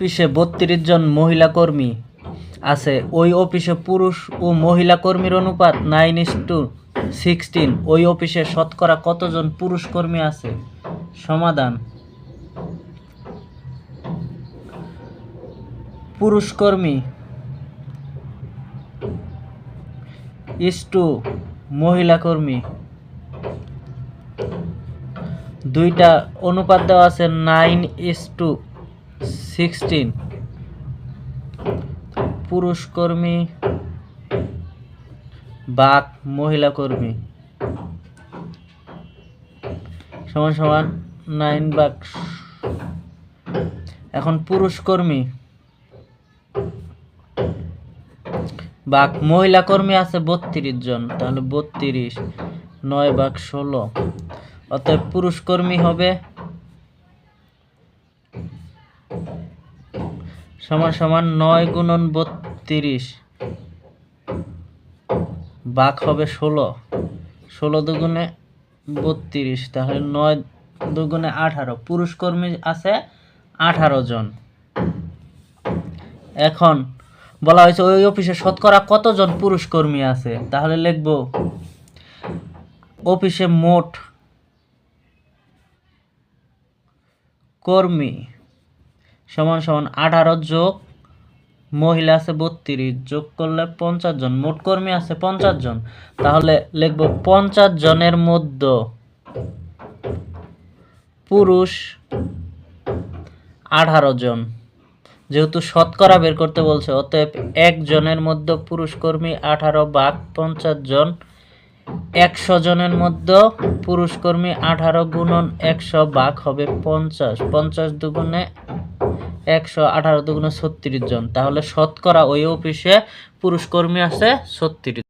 অফিসে বত্রিশ জন মহিলা কর্মী আছে। ওই অফিসে পুরুষ ও মহিলা কর্মীর অনুপাত নাইন ইস টু সিক্সটিন ওই অফিসে শতকরা কতজন পুরুষ কর্মী আছে? সমাধান। পুরুষ কর্মী ইস টু মহিলা কর্মী। দুইটা অনুপাত দেওয়া আছে নাইন ইস টু সিক্সটিন। পুরুষ কর্মী বাক মহিলা কর্মী সমান সমান নাইন বাক। এখন পুরুষ কর্মী বাক মহিলা কর্মী আছে বত্রিশ জন, তাহলে বত্রিশ, নয় বাক ষোলো। অতএব পুরুষ কর্মী হবে সমান সমান নয় গুণন বত্রিশ। বাক হবে ষোলো। ষোলো দুগুণে বত্রিশ, তাহলে নয় দুগুণে আঠারো। পুরুষ কর্মী আছে আঠারো জন। এখন বলা হয়েছে ওই অফিসে শতকরা কতজন পুরুষ কর্মী আছে? তাহলে লিখব, অফিসে মোট কর্মী সমান সমান আঠারো যোগ মহিলা আছে বত্রিশ, যোগ করলে পঞ্চাশ জন, মোট কর্মী আছে পঞ্চাশ জন। তাহলে লিখব পঞ্চাশ জনের মধ্যে পুরুষ আঠারো জন। যেহেতু শতকরা বের করতে বলছে, অতএব একজনের মধ্যে পুরুষ কর্মী আঠারো ভাগ পঞ্চাশ জন, একশো জনের মধ্যে পুরুষ কর্মী আঠারো গুণন একশো বাঘ হবে পঞ্চাশ। পঞ্চাশ দুগুণে একশো আঠারো দুগুণ ছত্রিশ জন। তাহলে শতকরা ওই অফিসে পুরুষকর্মী আছে ছত্রিশ